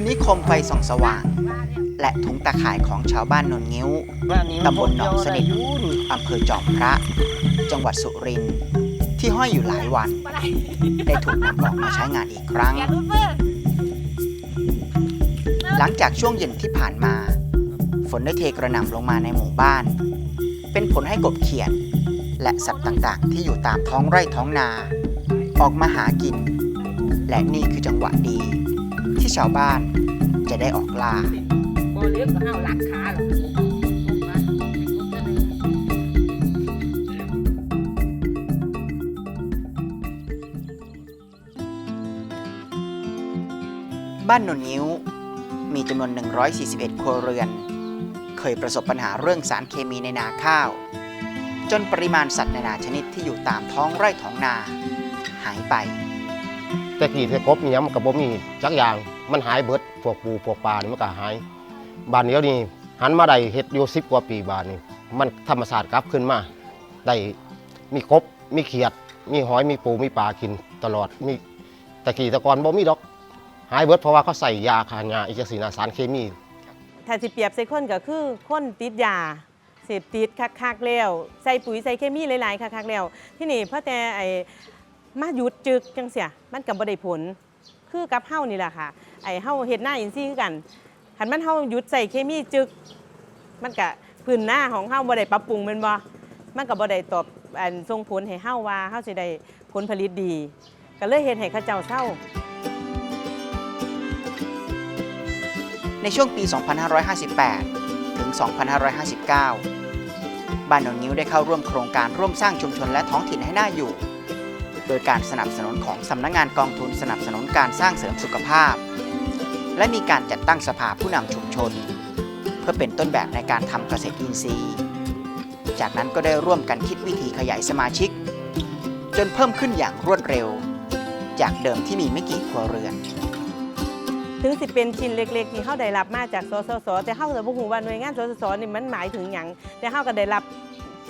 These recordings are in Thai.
คือนิคมไฟส่องสว่าง และถุงตาข่ายของชาวบ้านนนงิ้ว ตำบลหนองสนิทอำเภอจอมพระ จังหวัดสุรินทร์ที่ห้อยอยู่หลายวัน ได้ถูกนำออกมาใช้งานอีกครั้ง หลังจากช่วงเย็นที่ผ่านมา ฝนได้เทกระหน่ำลงมาในหมู่บ้าน เป็นผลให้กบเขียดและสัตว์ต่างๆ ที่อยู่ตามท้องไร่ท้องนา ออกมาหากิน และนี่คือจังหวะดี ที่ชาวบ้านจะได้ออกล่า บ่เลี้ยงก็ห้าวหลักขาหรอกบ้านนนงิ้วมีจำนวน 141 ครัวเรือน เคยประสบปัญหาเรื่องสารเคมีในนาข้าว จนปริมาณสัตว์นานาชนิดที่อยู่ตามท้องไร่ท้องนา หายไป แต่กี่เทกบนี่มันกับบ่มีจักอย่าง มันหายเบิดพวกปูพวกปลานี่มันก็หายบ้านเดียวนี่หันมาได้เฮ็ดอยู่สิบกว่าปีบ้านนี่มันธรรมศาสตร์กลับขึ้นมาได้มีกบมีเขียด มีหอยมีปูมีปลากินตลอดมีตะกี้ตะกอนบ่มีดอก หายเบิดเพราะว่าเขาใส่ยาฆ่าหญ้าอีกจังสีนะสารเคมีถ้าสิเปรียบใส่คนก็คือคนติดยาเสพติดคักๆแล้วใส่ปุ๋ยใส่เคมีหลายๆคักๆแล้วที่นี่เพราะแต่ไอ้มาหยุดจึกจังเสียมันก็บ่ได้ผล คือกับเฮานี่แหละค่ะไอ้เฮาเฮ็ดหน้าอินทรีย์คือกันคันมันเฮาหยุดใส่เคมีจึก มันก็พื้นหน้าของเฮาบ่ได้ปรับปรุงแม่นบ่มันก็บ่ได้ตอบอันส่งผลให้เฮาว่าเฮาสิได้ผลผลิตดี ก็เลยเฮ็ดให้เขาเจ้าเศร้า ในช่วงปี 2558 ถึง 2559 บ้านหนนงิ้วได้เข้าร่วมโครงการร่วมสร้างชุมชนและท้องถิ่นให้น่าอยู่ โดยการสนับสนุนของสำนักงานกองทุนสนับสนุนการสร้างเสริมสุขภาพ และมีการจัดตั้งสภาผู้นำชุมชน เพื่อเป็นต้นแบบในการทำเกษตรอินทรีย์ จากนั้นก็ได้ร่วมกันคิดวิธีขยายสมาชิก จนเพิ่มขึ้นอย่างรวดเร็ว จากเดิมที่มีไม่กี่ครัวเรือนถึงสิเป็นชิ้นเล็กๆที่เฮาได้รับมาจากสสส แต่เฮาก็บ่ฮู้ว่าหน่วยงานสสสนี่มันหมายถึงหยังแต่เฮาก็ได้รับ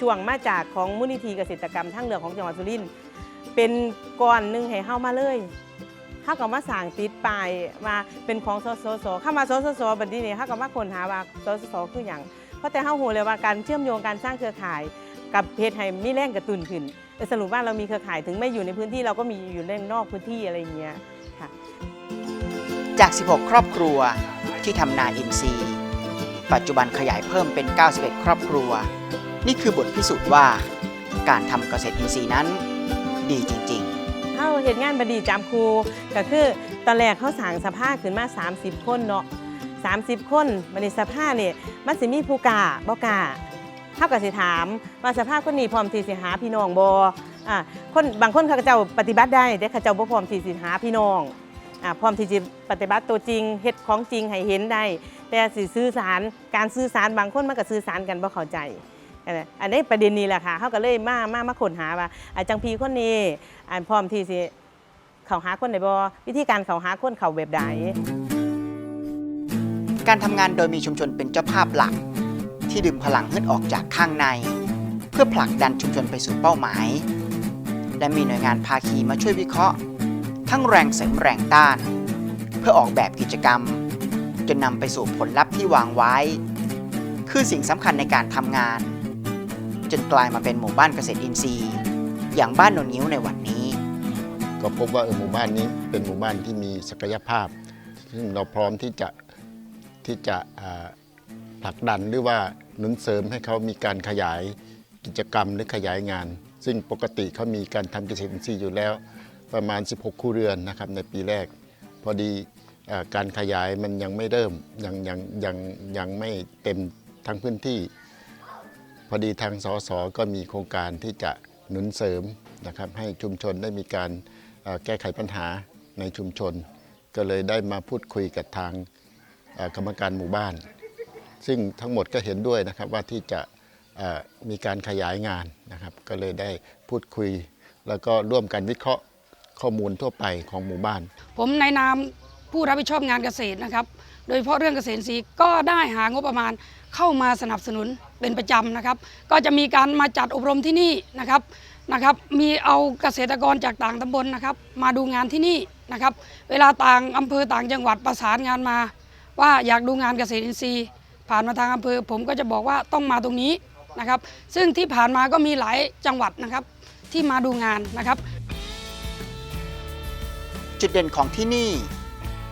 ช่วงมาจากของมูลนิธิเกษตรกรรมทางเลือของจังหวัดสุรินทร์ เป็นก้อนหนึ่งให้เฮามาเลยเฮาก็มาสร้างติดป้ายมาเป็นของสสสเข้ามาสสสบัดนี้นี่เฮาก็มาค้นหาว่าสสสคือหยังเพราะแต่เฮาฮู้เลยว่าการเชื่อมโยงการสร้างเครือข่าย กับเพจให้มีแรงกระตุ้นขึ้นสรุปว่าเรามีเครือข่ายถึงไม่อยู่ในพื้นที่เราก็มีอยู่ในนอกพื้นที่อะไรอย่างเงี้ยค่ะจาก 16 ครอบครัวที่ทำนาอินทรีย์ ปัจจุบันขยายเพิ่มเป็น 91 ครอบครัว นี่คือบทพิสูจน์ว่า การทำเกษตรอินทรีย์นั้น ดีจริงเข้าเหตุงานบดีจามครูก็คือตอนแรกเขาสั่งสภาขึ้นมา 30 คนเนาะ30 คนบันนี้สภาเนี่ยมันสิมีผู้กล้าบ่กล้าเท่ากับสิถามว่าสภาคนนี้พร้อมที่สิหาพี่น้องบ่อ่าคนบางคนเขาก็เจ้าปฏิบัติได้แต่เขาเจ้าบ่พร้อมที่สิหาพี่น้องอ่าพร้อมที่จะปฏิบัติตัวจริงเฮ็ดของจริงให้เห็นได้ แต่สิสื่อสารการสื่อสารบางคนมันก็สื่อสารกันบ่เข้าใจ อันนี้ประเด็นนี้แหละค่ะเขาก็เลยมามามาค้นหาว่าอาจังพีคนนี้อันพร้อมที่สิเขาหาคนไหนบ่วิธีการเขาหาคนเขาแบบใดการทำงานโดยมีชุมชนเป็นเจ้าภาพหลัก ที่ดึงพลังขึ้นออกจากข้างใน เพื่อผลักดันชุมชนไปสู่เป้าหมาย และมีหน่วยงานภาคีมาช่วยวิเคราะห์ ทั้งแรงเสริมแรงต้าน เพื่อออกแบบกิจกรรม จนนำไปสู่ผลลัพธ์ที่วางไว้ คือสิ่งสำคัญในการทำงาน จนกลายมาเป็นหมู่บ้านเกษตรอินทรีย์ อย่างบ้านนนงิ้วในวันนี้ ก็พบว่าเออหมู่บ้านนี้เป็นหมู่บ้านที่มีศักยภาพ ซึ่งเราพร้อมที่จะที่จะอ่าผลักดันหรือว่าหนุนเสริมให้เขามีการขยายกิจกรรมหรือขยายงาน ซึ่งปกติเขามีการทำเกษตรอินทรีย์อยู่แล้ว ประมาณ 16ครัวเรือนนะครับในปีแรก พอดีอ่าการขยายมันยังไม่เริ่มยังยังยังยังไม่เต็มทั้งพื้นที่ พอดีทางสสก็มีโครงการที่จะหนุนเสริมนะครับให้ชุมชนได้มีการแก้ไขปัญหาในชุมชน ก็เลยได้มาพูดคุยกับทางกรรมการหมู่บ้าน ซึ่งทั้งหมดก็เห็นด้วยนะครับว่าที่จะมีการขยายงานนะครับ ก็เลยได้พูดคุย แล้วก็ร่วมกันวิเคราะห์ข้อมูลทั่วไปของหมู่บ้าน ผมในนามผู้รับผิดชอบงานเกษตรนะครับ โดยเฉพาะเรื่องเกษตรอินทรีก็ได้หางบประมาณเข้ามาสนับสนุน เป็นประจำนะครับ ก็จะมีการมาจัดอบรมที่นี่นะครับนะครับ มีเอาเกษตรกรจากต่างตำบลนะครับ มาดูงานที่นี่นะครับ เวลาต่างอำเภอต่างจังหวัดประสานงานมา ว่าอยากดูงานเกษตรอินทรีย์ ผ่านมาทางอำเภอ ผมก็จะบอกว่าต้องมาตรงนี้นะครับ ซึ่งที่ผ่านมาก็มีหลายจังหวัดนะครับที่มาดูงานนะครับ จุดเด่นของที่นี่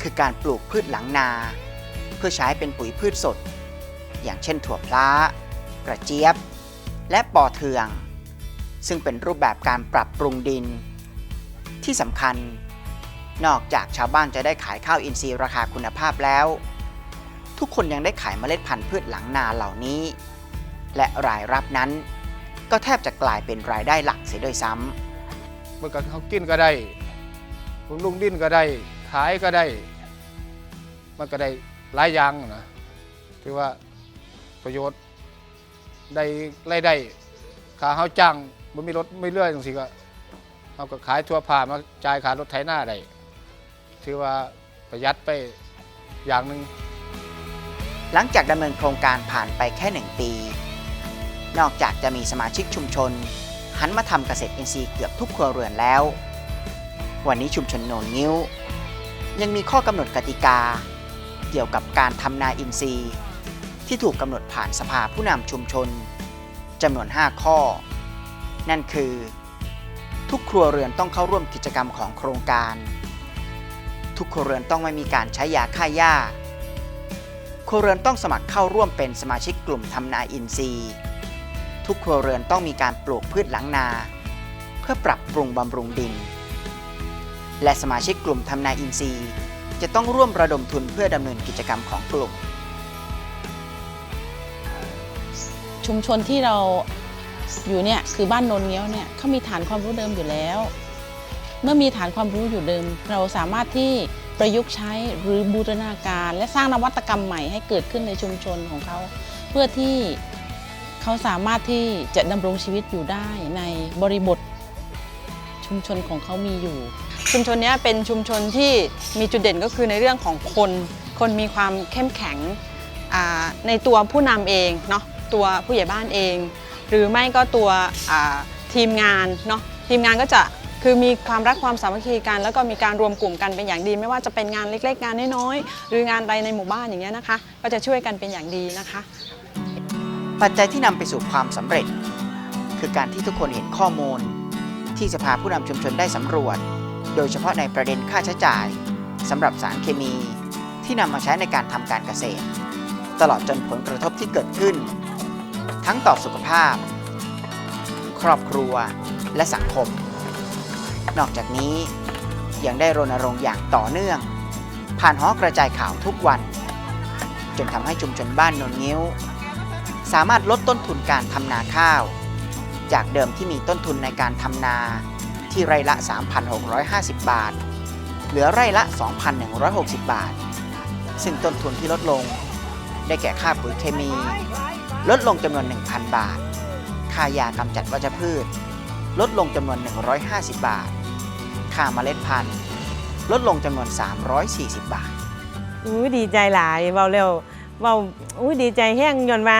คือการปลูกพืชหลังนา เพื่อใช้เป็นปุ๋ยพืชสด อย่างเช่นถั่วพล้า กระเจี๊ยบ และปอเทือง ซึ่งเป็นรูปแบบการปรับปรุงดิน ที่สำคัญ นอกจากชาวบ้านจะได้ขายข้าวอินทรีย์ราคาคุณภาพแล้ว ทุกคนยังได้ขายเมล็ดพันธุ์พืชหลังนาเหล่านี้ และรายรับนั้น ก็แทบจะกลายเป็นรายได้หลักเสียด้วยซ้ำเมื่อกันเขากินก็ได้บำรุงดินก็ได้ขายก็ได้ มันก็ได้หลายอย่างนะที่ว่าประโยชน์ ได้รายได้ค่าเฮาจ้างมันมีรถไม่เรื่อยจังสิก็เขาก็ขายทั่วผ่ามาจ่ายค่ารถไถหน้าได้ถือว่าประหยัดไปอย่างหนึ่งหลังจากดำเนินโครงการผ่านไปแค่หนึ่งปี นอกจากจะมีสมาชิกชุมชน หันมาทำเกษตรอินทรีย์เกือบทุกครัวเรือนแล้ว วันนี้ชุมชนโนนงิ้ว ยังมีข้อกำหนดกติกา เกี่ยวกับการทำนาอินทรีย์ ที่ถูกกำหนดผ่านสภาผู้นำชุมชนจำนวน 5 ข้อ นั่นคือ ทุกครัวเรือนต้องเข้าร่วมกิจกรรมของโครงการ ทุกครัวเรือนต้องไม่มีการใช้ยาฆ่าหญ้าครัวเรือนต้องสมัครเข้าร่วมเป็นสมาชิกกลุ่มทำนาอินทรีย์ ทุกครัวเรือนต้องมีการปลูกพืชหลังนา เพื่อปรับปรุงบำรุงดิน และสมาชิกกลุ่มทำนาอินทรีย์ จะต้องร่วมระดมทุนเพื่อดำเนินกิจกรรมของกลุ่ม ชุมชนที่เราอยู่เนี่ยคือบ้านโนนเงี้ยวเนี่ยเขามีฐานความรู้เดิมอยู่แล้ว เมื่อมีฐานความรู้อยู่เดิม เราสามารถที่ประยุกต์ใช้หรือบูรณาการ และสร้างนวัตกรรมใหม่ให้เกิดขึ้นในชุมชนของเขา เพื่อที่เขาสามารถที่จะดำรงชีวิตอยู่ได้ในบริบทชุมชนของเขามีอยู่ ชุมชนนี้เป็นชุมชนที่มีจุดเด่นก็คือในเรื่องของคน คนมีความเข้มแข็งในตัวผู้นำเองเนาะ ตัวผู้ใหญ่บ้านเอง หรือไม่ก็ตัวทีมงานเนาะทีมงานก็จะคือมีความรักความสามัคคีกัน แล้วก็มีการรวมกลุ่มกันเป็นอย่างดี ไม่ว่าจะเป็นงานเล็กๆ งานน้อยๆหรืองานใดในหมู่บ้านอย่างเงี้ยนะคะ ก็จะช่วยกันเป็นอย่างดีนะคะ ปัจจัยที่นำไปสู่ความสำเร็จ คือการที่ทุกคนเห็นข้อมูล ที่สภาผู้นำชุมชนได้สำรวจ โดยเฉพาะในประเด็นค่าใช้จ่ายสำหรับสารเคมี ที่นำมาใช้ในการทำการเกษตร ตลอดจนผลกระทบที่เกิดขึ้น ทั้งต่อสุขภาพ ครอบครัวและสังคม นอกจากนี้ยังได้รณรงค์อย่างต่อเนื่อง ผ่านหอกระจายข่าวทุกวัน จนทำให้ชุมชนบ้านโนนงิ้ว สามารถลดต้นทุนการทำนาข้าว จากเดิมที่มีต้นทุนในการทำนาที่ไร่ละ 3,650 บาท เหลือไร่ละ 2,160 บาท ซึ่งต้นทุนที่ลดลง ได้แก่ค่าปุ๋ยเคมี ลดลงจำนวน 1,000 บาท ค่ายากำจัดวัชพืช ลดลงจำนวน 150 บาท ค่าเมล็ดพันธุ์ ลดลงจำนวน 340 บาท อุ้ยดีใจหลายเบาเร็วเบาอุ้ยดีใจแห้งย้อนว่า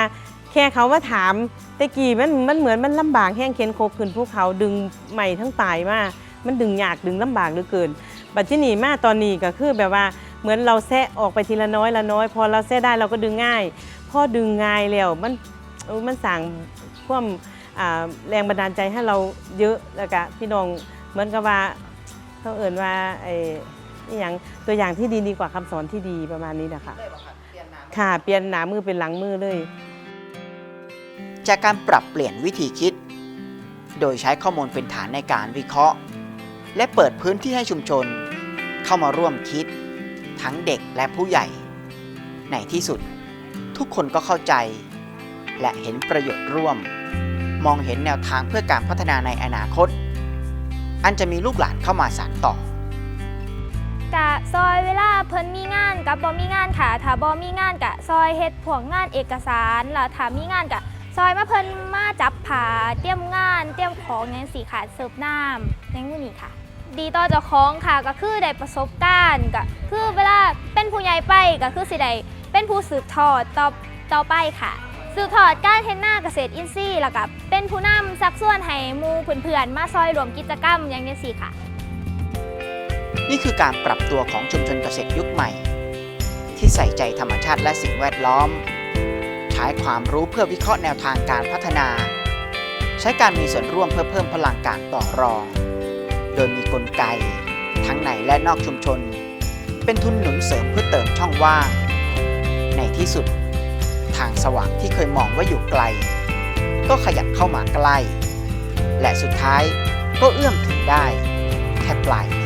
แค่เขามาถามตะกี้มันมันเหมือนมันลำบากแห้งเข็นโคกขึ้นภูเขาดึงใหม่ทั้งปลายมามันดึงยากดึงลำบากเหลือเกิน บัดที่นี่มาตอนนี้ก็คือแบบว่าเหมือนเราแซะออกไปทีละน้อยละน้อย พอเราแซะได้เราก็ดึงง่าย พอดึงง่ายแล้วมันเออมันสั่งความอ่าแรงบันดาลใจให้เราเยอะแล้วก็พี่น้องเหมือนกับว่าเขาเอ่นว่าไอ้อหย่างตัวอย่างที่ดีดีกว่าคำสอนที่ดีประมาณนี้นะคะค่ะเปลี่ยนหนามือเป็นหลังมือเลย จากการปรับเปลี่ยนวิธีคิด โดยใช้ข้อมูลเป็นฐานในการวิเคราะห์ และเปิดพื้นที่ให้ชุมชน เข้ามาร่วมคิด ทั้งเด็กและผู้ใหญ่ ในที่สุด ทุกคนก็เข้าใจ และเห็นประโยชน์ร่วม มองเห็นแนวทางเพื่อการพัฒนาในอนาคต อันจะมีลูกหลานเข้ามาสานต่อกะซอยเวลาเพิ่นมีงานกับบ่มีงานค่ะถ้าบ่มีงานกะซอยเฮ็ดพวกงานเอกสารแล้วถ้ามีงานกะซอยมาเพิ่นมาจับผาเตรียมงาน เตรียมของหยังสิค่ะเสิร์ฟน้ำในมื้อนี้ค่ะ ดีต่อเจ้าของค่ะก็คือได้ประสบการณ์ก็คือเวลาเป็นผู้ใหญ่ไปก็คือสิได้ เป็นผู้สืบทอดต่อต่อไปค่ะ สืบทอดการเฮ็ดนาเกษตรอินทรีย์แล้วก็เป็นผู้นำสักส่วนให้มู่เพื่อนๆมาซอยรวมกิจกรรมอย่างนี้สิค่ะ นี่คือการปรับตัวของชุมชนเกษตรยุคใหม่ ที่ใส่ใจธรรมชาติและสิ่งแวดล้อม ใช้ความรู้เพื่อวิเคราะห์แนวทางการพัฒนา ใช้การมีส่วนร่วมเพื่อเพิ่มพลังการต่อรอง โดยมีกลไก ทั้งในและนอกชุมชน เป็นทุนหนุนเสริมเพื่อเติมช่องว่าง ที่สุด ทางสว่างที่เคยมองว่าอยู่ไกล ก็ขยับเข้ามาใกล้ และสุดท้ายก็เอื้อมถึงได้ แค่ปลายนิ้ว